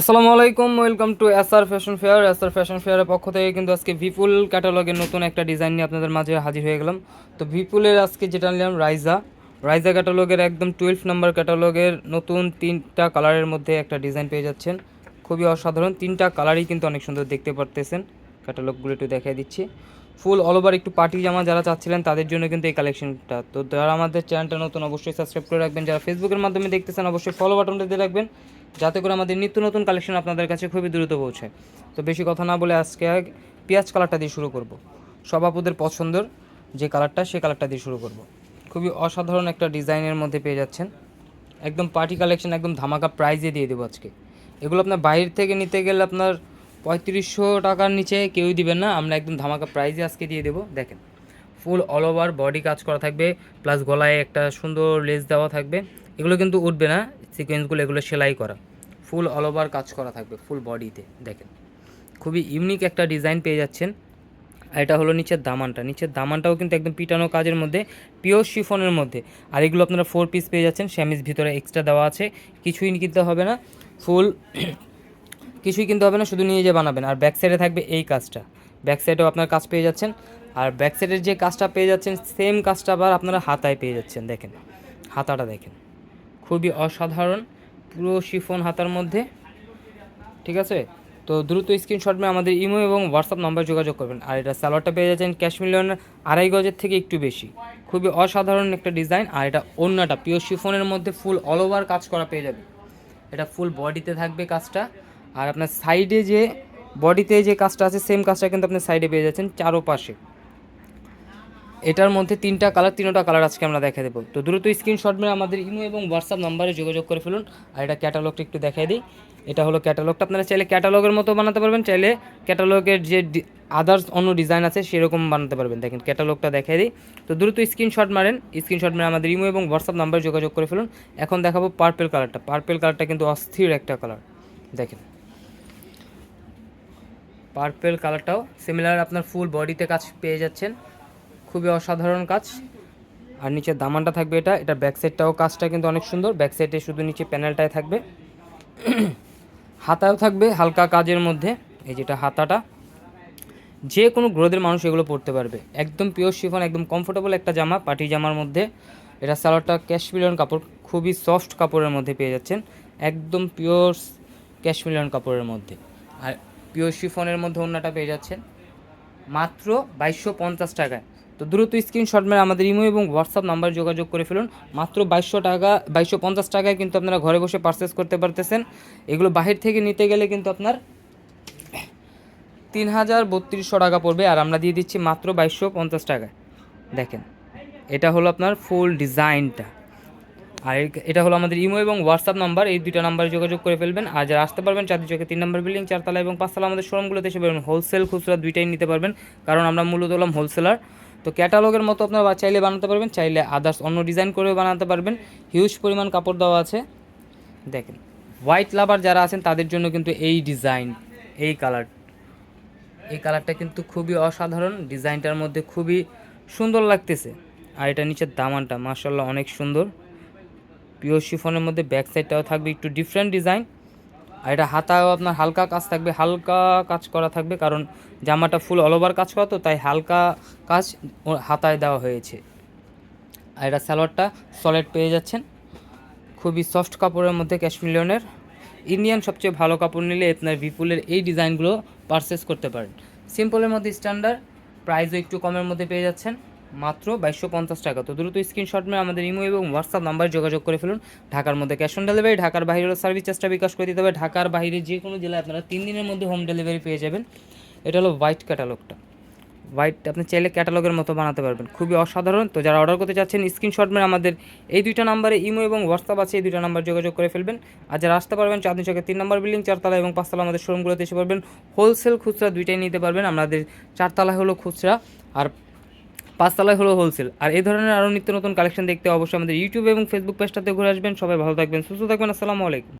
আসসালামু আলাইকুম, welcome to SR fashion fair. SR fashion ফেয়ারের পক্ষ থেকে কিন্তু আজকে ভিপুল ক্যাটালগের নতুন একটা ডিজাইন নিয়ে আপনাদের মাঝে হাজির হয়ে গেলাম। তো ভিপুলের আজকে যেটা নিলাম রাইজা রাইজা ক্যাটালগের একদম টুয়েলভ নাম্বার ক্যাটালগের নতুন তিনটা কালারের মধ্যে একটা ডিজাইন পেয়ে যাচ্ছেন। খুবই অসাধারণ। তিনটা কালারই কিন্তু অনেক সুন্দর দেখতে পারতেছেন। ক্যাটালগুলো একটু দেখিয়ে দিচ্ছি। ফুল অল ওভার একটু পার্টি জামা যারা চাচ্ছিলেন, তাদের জন্য কিন্তু এই কালেকশনটা তো যারা আমাদের চ্যানেলটা নতুন, অবশ্যই সাবস্ক্রাইব করে রাখবেন। যারা ফেসবুকের মাধ্যমে দেখতেছেন, অবশ্যই ফলো বাটনটা দিয়ে রাখবেন, যাতে করে আমাদের নিত্য নতুন কালেকশন আপনাদের কাছে খুবই দ্রুত পৌঁছায় তো বেশি কথা না বলে আজকে পেঁয়াজ কালারটা দিয়ে শুরু করব। সভাপতির পছন্দের যে কালারটা সেই কালারটা দিয়ে শুরু করব। খুবই অসাধারণ একটা ডিজাইনের মধ্যে পেয়ে যাচ্ছেন। একদম পার্টি কালেকশন একদম ধামাকা প্রাইজে দিয়ে দেবো আজকে। এগুলো আপনার বাইরে থেকে নিতে গেলে আপনার পঁয়ত্রিশশো টাকার নিচে কেউই দিবেন না। আমরা একদম ধামাকা প্রাইজে আজকে দিয়ে দেবো। দেখেন ফুল অল ওভার বডি কাজ করা থাকবে প্লাস গলায় একটা সুন্দর লেস দেওয়া থাকবে। এগুলো কিন্তু উঠবে না সিকোয়েন্সগুলো এগুলো সেলাই করা। ফুল অল ওভার কাজ করা থাকবে ফুল বডিতে দেখেন, খুবই ইউনিক একটা ডিজাইন পেয়ে যাচ্ছেন। আর এটা হলো নিচের দামানটা। নিচের দামানটাও কিন্তু একদম পিটানো কাজের মধ্যে পিওর শিফনের মধ্যে। আর এগুলো আপনারা ফোর পিস পেয়ে যাচ্ছেন স্যামিজ ভিতরে এক্সট্রা দেওয়া আছে, কিছুই কিনতে হবে না। ফুল কিছুই কিনতে হবে না, শুধু নিয়ে যে বানাবেন। আর ব্যাক সাইডে থাকবে এই কাজটা। ব্যাক সাইডেও আপনার কাজ পেয়ে যাচ্ছেন। আর ব্যাক সাইডের যে কাজটা পেয়ে যাচ্ছেন সেম কাজটা আবার আপনারা হাতায় পেয়ে যাচ্ছেন, দেখেন। হাতাটা দেখেন। খুবই অসাধারণ। পুরো শিফন হাতার মধ্যে। ঠিক আছে? তো দ্রুত স্ক্রিনশট নিয়ে আমাদের ইমো এবং হোয়াটসঅ্যাপ নাম্বার যোগাযোগ করবেন। আর এটা সালোয়ারটা পেয়ে যাচ্ছেন ক্যাশ মিলিয়নের আড়াই গজের থেকে একটু বেশি। খুবই অসাধারণ একটা ডিজাইন আর এটা অন্যটা পিওর শিফনের মধ্যে ফুল অল ওভার কাজ করা পেয়ে যাবে এটা ফুল বডিতে থাকবে কাজটা। আর আপনার সাইডে যে বডিতে যে কাজটা আছে সেম কাজটা কিন্তু আপনি সাইডে পেয়ে যাচ্ছেন চারো পাশে এটার মধ্যে তিনটা কালার তিনটা কালার আজকে আমরা দেখা দেবো। তো দ্রুত স্ক্রিনশট মেরে আমাদের ইমো এবং হোয়াটসঅ্যাপ নাম্বারে যোগাযোগ করে ফেলুন। আর এটা ক্যাটালগটা একটু দেখাই দিই। এটা হলো ক্যাটালগটা আপনারা চাইলে ক্যাটালগের মতো বানাতে পারবেন, চাইলে ক্যাটালগের যে আদার্স অন্য ডিজাইন আছে, সেরকম বানাতে পারবেন। দেখেন ক্যাটালগটা দেখাই দিই। তো দ্রুত স্ক্রিনশট মারেন। স্ক্রিনশট মেরে আমাদের ইমো এবং হোয়াটসঅ্যাপ নাম্বারে যোগাযোগ করে ফেলুন। এখন দেখাবো পার্পেল কালারটা পার্পেল কালারটা কিন্তু অস্থির একটা কালার দেখেন। পার্পেল কালারটাও সিমিলার আপনার ফুল বডিতে কাজ পেয়ে যাচ্ছেন। খুবই অসাধারণ কাজ। আর নিচে দামানটা থাকবে এটা এটা ব্যাক সাইডটাও কাজটা কিন্তু অনেক সুন্দর। ব্যাক সাইডে শুধু নিচে প্যানেলটাই থাকবে। হাতাও থাকবে হালকা কাজের মধ্যে, এই যেটা হাতাটা। যে কোনো গ্রোদের মানুষ এগুলো পরতে পারবে। একদম পিওর শিফন একদম কমফোর্টেবল একটা জামা পার্টি জামার মধ্যে। এটা সালোয়ারটা ক্যাশমিলিয়ন কাপড়, খুবই সফট কাপড়ের মধ্যে পেয়ে যাচ্ছেন। একদম পিওর ক্যাশমিলিয়ন কাপড়ের মধ্যে। আর পিওর শিফনের মধ্যে অন্যটা পেয়ে যাচ্ছেন। মাত্র বাইশশো পঞ্চাশ টাকায়। তো দ্রুত স্ক্রিনশট মেরে আমাদের ইমো এবং হোয়াটসঅ্যাপ নাম্বার যোগাযোগ করে ফেলুন। মাত্র বাইশশো টাকা, বাইশশো পঞ্চাশ টাকায় কিন্তু আপনারা ঘরে বসে পারচেস করতে পারতেছেন। এগুলো বাহির থেকে নিতে গেলে কিন্তু আপনার তিন হাজার বত্রিশশো টাকা পড়বে। আর আমরা দিয়ে দিচ্ছি মাত্র বাইশশো পঞ্চাশ টাকায়। দেখেন, এটা হলো আপনার ফুল ডিজাইনটা আর এটা হলো আমাদের ইমো এবং হোয়াটসঅ্যাপ নাম্বার। এই দুইটা নাম্বারে যোগাযোগ করে ফেলবেন। আর যারা আসতে পারবেন চাঁদি চোখে তিন নম্বর বিল্ডিং, চারতলা এবং পাঁচতলা আমাদের শোরুমগুলোতে এসে পারবেন হোলসেল খুচরা দুইটাই নিতে পারবেন, কারণ আমরা মূলত হলাম হোলসেলার। তো ক্যাটালগের মতো আপনারা চাইলে বানাতে পারবেন, চাইলে আদার্স অন্য ডিজাইন করেও বানাতে পারবেন। হিউজ পরিমাণ কাপড় দেওয়া আছে। দেখেন হোয়াইট লাভার যারা আছেন, তাদের জন্য কিন্তু এই ডিজাইন এই কালার এই কালারটা কিন্তু খুবই অসাধারণ। ডিজাইনটার মধ্যে খুবই সুন্দর লাগতেছে। আর এটা নিচের দামানটা মার্শাল্লাহ অনেক সুন্দর। পিওর শিফনের মধ্যে ব্যাক সাইডটাও থাকবে, একটু ডিফারেন্ট ডিজাইন আর এটা হাতাও আপনার হালকা কাজ থাকবে, হালকা কাজ করা থাকবে, কারণ জামাটা ফুল অল ওভার কাজ করা তো, তাই হালকা কাজ হাতায় দেওয়া হয়েছে। আর এটা সালোয়ারটা সলিড পেয়ে যাচ্ছেন। খুবই সফট কাপড়ের মধ্যে ক্যাশমিলিয়নের ইন্ডিয়ান সবচেয়ে ভালো কাপড় নিলে আপনার বিপুলের এই ডিজাইনগুলো পারচেস করতে পারেন। সিম্পলের মধ্যে স্ট্যান্ডার্ড প্রাইসও একটু কমের মধ্যে পেয়ে যাচ্ছেন। মাত্র বাইশশো পঞ্চাশ টাকা। তো দ্রুত স্ক্রিনশট মেয়ে আমাদের ইমো এবং হোয়াটসঅ্যাপ নাম্বারে যোগাযোগ করে ফেলুন। ঢাকার মধ্যে ক্যাশ অন ডেলিভারি ঢাকার বাইরেও সার্ভিস চার্জটা বিকাশ করে দিতে হবে। ঢাকার বাইরে যে কোনো জেলায় আপনারা তিন দিনের মধ্যে হোম ডেলিভারি পেয়ে যাবেন। এটা হলো হোয়াইট ক্যাটালগটা হোয়াইট আপনি চাইলে ক্যাটালগের মতো বানাতে পারবেন। খুবই অসাধারণ। তো যারা অর্ডার করতে চাচ্ছেন স্ক্রিনশট মেরে আমাদের এই দুইটা নাম্বারে ইমো এবং হোয়াটসঅ্যাপ আছে, এই দুইটা নাম্বার যোগাযোগ করে ফেলবেন। আর যারা আসতে পারবেন, চাঁদনি চকের তিন নম্বর বিল্ডিং চারতলা এবং পাঁচতলা আমাদের শোরুমগুলোতে এসে পারবেন হোলসেল খুচরা দুইটাই নিতে পারবেন। আমাদের চারতলা হলো খুচরা। আর পাঁচতলায় হলো হোলসেল আর এই ধরনের আরও নিত্য নতুন কালেকশন দেখতে অবশ্যই আমাদের ইউটিউব এবং ফেসবুক পেজটাতে ঘুরে আসবেন। সবাই ভালো থাকবেন, সুস্থ থাকবেন। আসসালামু আলাইকুম।